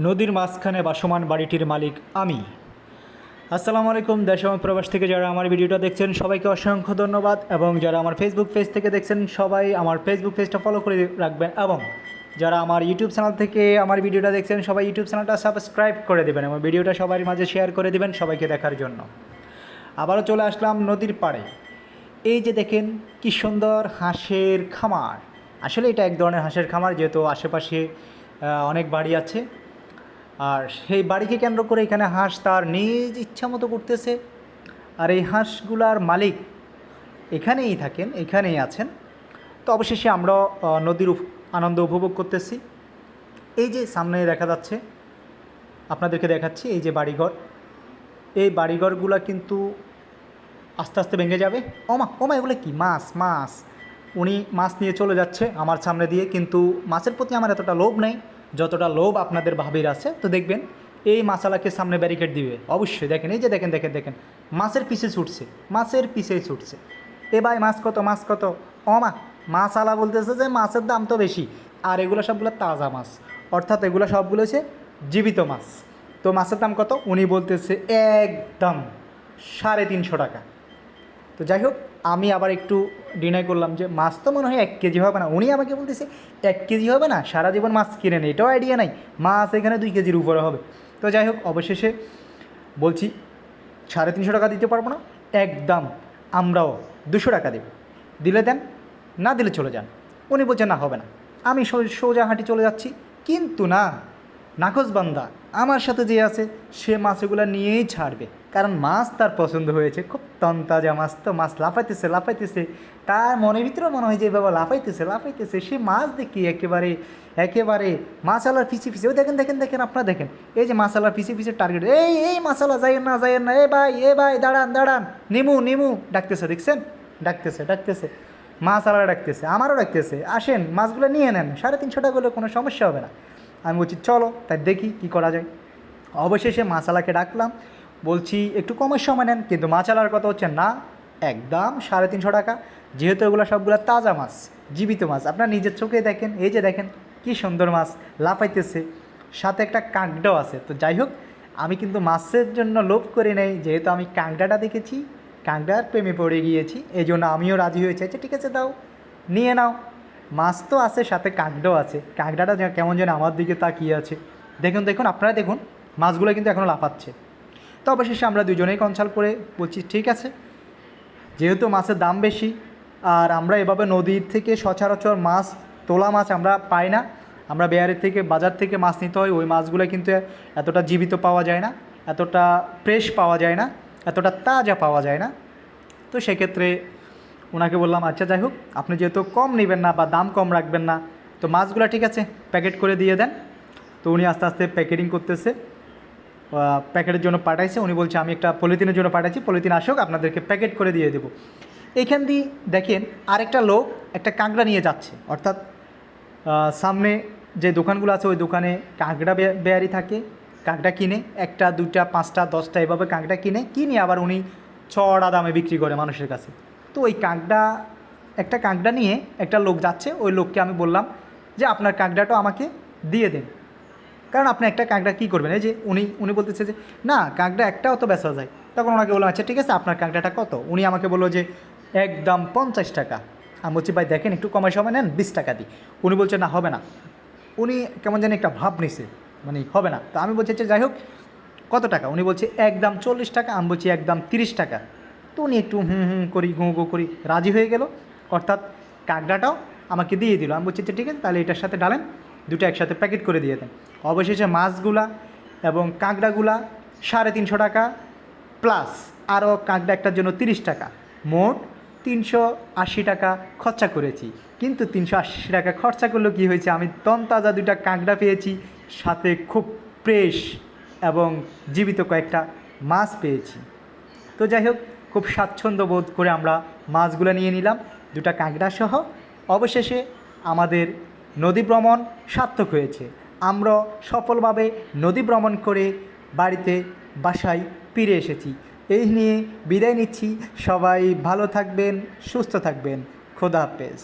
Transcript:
নদীর মাঝখানে বাসমান বাড়িটির মালিক আমি। আসসালামু আলাইকুম, দেশ প্রবাস থেকে যারা আমার ভিডিওটা দেখছেন, সবাইকে অসংখ্য ধন্যবাদ এবং যারা আমার ফেসবুক পেজ থেকে দেখছেন, সবাই আমার ফেসবুক পেজটা ফলো করে রাখবেন এবং যারা আমার ইউটিউব চ্যানেল থেকে আমার ভিডিওটা দেখছেন, সবাই ইউটিউব চ্যানেলটা সাবস্ক্রাইব করে দেবেন এবং ভিডিওটা সবার মাঝে শেয়ার করে দেবেন সবাইকে দেখার জন্য। আবারও চলে আসলাম নদীর পাড়ে। এই যে দেখেন কি সুন্দর হাঁসের খামার। আসলে এটা এক ধরনের হাঁসের খামার, যেহেতু আশেপাশে অনেক বাড়ি আছে। আর সেই বাড়িকে কেন্দ্র করে এখানে হাঁস তার নিজ ইচ্ছা মতো করতেছে। আর এই হাঁসগুলার মালিক এখানেই থাকেন, এখানেই আছেন। তো অবশেষে আমরা নদীর আনন্দ উপভোগ করতেছি। এই যে সামনে দেখা যাচ্ছে, আপনাদেরকে দেখাচ্ছি এই যে বাড়িঘর। এই বাড়িঘরগুলো কিন্তু আস্তে আস্তে ভেঙে যাবে। ওমা ওমা এগুলো কি? মাছ মাছ। উনি মাছ নিয়ে চলে যাচ্ছে আমার সামনে দিয়ে, কিন্তু মাছের প্রতি আমার এতটা লোভ নেই। যতটা লোভ আপনাদের ভাবির আছে, তো দেখবেন এই মাছালাকে সামনে ব্যারিকেড দিবে। অবশ্যই, দেখেন, এই যে দেখেন দেখেন দেখেন, মাছের পিছে ছুটছে মাছের পিছেই ছুটছে এ ভাই, মাছ কত মাছ কত? অমা মাছ আলা বলতেছে যে মাছের দাম তো বেশি, আর এগুলো সবগুলো তাজা মাছ। অর্থাৎ এগুলো সবগুলো হচ্ছে জীবিত মাছ। তো মাছের দাম কত? উনি বলতেছে একদম সাড়ে তিনশো টাকা। তো যাই হোক আমি আবার একটু ডিনাই করলাম যে মাছ তো মনে হয় এক কেজি হবে না। উনি আমাকে বলতেছে, এক কেজি হবে না, সারা জীবন মাছ কিনে নেই এটাও আইডিয়া নাই। মাছ এখানে দুই কেজির উপরে হবে। তো যাই হোক, অবশেষে বলছি, সাড়ে তিনশো টাকা দিতে পারব না, একদম আমরাও দুশো টাকা দেব। দিলে দেন, না দিলে চলে যান। উনি বলছেন না, হবে না। আমি সোজা হাঁটি চলে যাচ্ছি। কিন্তু না নাকচ বান্দা আমার সাথে যে আছে, সে মাছগুলো নিয়েই ছাড়বে। কারণ মাছ তার পছন্দ হয়েছে। খুব তন্তাজা মাছ তো, মাছ লাফাইতেছে লাফাইতেছে। তার মনের ভিতরেও মনে হয় যে বাবা, লাফাইতেছে লাফাইতেছে। সে মাছ দেখি একেবারে একেবারে মাছালার পিছিয়ে পিছিয়ে ওই দেখেন দেখেন দেখেন, আপনারা দেখেন। এই যে মাছালার পিছিয়ে পিছিয়ে টার্গেট এই এই মাছালা যাইয়েন না যাইয়েন না। এ ভাই এ ভাই, দাঁড়ান দাঁড়ান। নিমু নিমু। ডাকতেছে, দেখছেন? ডাকতেছে ডাকতেছে। মাছ আলাদা ডাকতেছে, আমারও ডাকতেছে। আসেন, মাছগুলো নিয়ে নেন। সাড়ে তিনশো টাকা হলে কোনো সমস্যা হবে না। আমি বলছি, চলো, তাই দেখি কি করা যায়। অবশেষে মাছালাকে ডাকলাম, বলছি, একটু কমের সময় নেন। কিন্তু মাছালার কথা হচ্ছে, না, একদম সাড়ে তিনশো টাকা। যেহেতু এগুলো সবগুলো তাজা মাছ, জীবিত মাছ, আপনার নিজের চোখে দেখেন, এই যে দেখেন, কি সুন্দর মাছ, লাফাইতেছে। সাথে একটা কাঁকড়াও আছে। তো যাই হোক, আমি কিন্তু মাছের জন্য লোভ করে নেই, যেহেতু আমি কাঁকড়াটা দেখেছি, কাঁকড়ার প্রেমে পড়ে গিয়েছি এই জন্য আমিও রাজি হয়েছি। আচ্ছা ঠিক আছে, দাও, নিয়ে নাও। মাছ তো আছে, সাথে কাঁকড়াও আছে। কাঁকড়াটা কেমন যেন আমার দিকে তাকিয়ে আছে। দেখুন দেখুন, আপনারা দেখুন, মাছগুলো কিন্তু এখনও লাফাচ্ছে। তো অবশেষে আমরা দুজনেই কনসাল্ট করে বলছি, ঠিক আছে। যেহেতু মাছের দাম বেশি, আর আমরা এভাবে নদীর থেকে সচরাচর মাছ, তোলা মাছ আমরা পাই না, আমরা বেয়ারের থেকে, বাজার থেকে মাছ নিতে হয়, ওই মাছগুলো কিন্তু এতটা জীবিত পাওয়া যায় না, এতটা ফ্রেশ পাওয়া যায় না, এতটা তাজা পাওয়া যায় না। তো সেক্ষেত্রে ওনাকে বললাম আচ্ছা যাই হোক, আপনি যেহেতু কম নেবেন না বা দাম কম রাখবেন না, তো মাছগুলো ঠিক আছে, প্যাকেট করে দিয়ে দেন। তো উনি আস্তে আস্তে প্যাকেটিং করতেছে। প্যাকেটের জন্য পাঠাইছে। উনি বলছে, আমি একটা পলিথিনের জন্য পাঠাইছি, পলিথিন আসুক, আপনাদেরকে প্যাকেট করে দিয়ে দেবো। এইখান দিয়ে দেখেন আরেকটা লোক একটা কাঁকড়া নিয়ে যাচ্ছে। অর্থাৎ সামনে যে দোকানগুলো আছে, ওই দোকানে কাঁকড়া বেয়ারি থাকে, কাঁকড়া কিনে, একটা দুটা পাঁচটা, দশটা এভাবে কাঁকড়া কিনে কিনে আবার উনি ছড়া দামে বিক্রি করে মানুষের কাছে। তো ওই কাঁকড়া, একটা কাঁকড়া নিয়ে একটা লোক যাচ্ছে, ওই লোককে আমি বললাম যে, আপনার কাঁকড়াটা আমাকে দিয়ে দেন। কারণ আপনি একটা কাঁকড়া কী করবেন? এই যে উনি উনি বলতেছে যে, না, কাঁকড়া একটাও তো বেচা যায়। তখন ওনাকে বললাম আচ্ছা ঠিক আছে, আপনার কাঁকড়াটা কত? উনি আমাকে বলল যে, একদম পঞ্চাশ টাকা। আমি বলছি, ভাই, দেখেন, একটু কমায় সময় নেন, বিশ টাকা দিই। উনি বলছে, না, হবে না। উনি কেমন জানি একটা ভাব নিছে মানে হবে না। তো আমি বলছি যে যাই হোক, কত টাকা? উনি বলছে, একদম চল্লিশ টাকা। আমি বলছি, একদম তিরিশ টাকা। তো উনি একটু হুম হুম করি, ঘুঁ ঘু করি। রাজি হয়ে গেল। অর্থাৎ কাঁকড়াটাও আমাকে দিয়ে দিল। আমি বলছি যে ঠিক আছে, তাহলে এটার সাথে ডালেন, দুটো একসাথে প্যাকেট করে দিয়ে দেন। অবশেষে মাছগুলা এবং কাঁকড়াগুলা সাড়ে তিনশো টাকা প্লাস আরও কাঁকড়া একটার জন্য তিরিশ টাকা। মোট তিনশো আশি টাকা খরচা করেছি। কিন্তু তিনশো আশি টাকা খরচা করলে কি হয়েছে? আমি তনতাজা দুটা কাঁকড়া পেয়েছি, সাথে খুব ফ্রেশ এবং জীবিত কয়েকটা মাছ পেয়েছি। তো যাই হোক খুব স্বাচ্ছন্দ্য বোধ করে আমরা মাছগুলো নিয়ে নিলাম, দুটা কাঁকড়া সহ। অবশেষে আমাদের নদী ভ্রমণ সার্থক হয়েছে। আমরা সফলভাবে নদী ভ্রমণ করে বাড়িতে বাসায় ফিরে এসেছি। এই নিয়ে বিদায় নিচ্ছি। সবাই ভালো থাকবেন, সুস্থ থাকবেন। খোদা হাফেজ।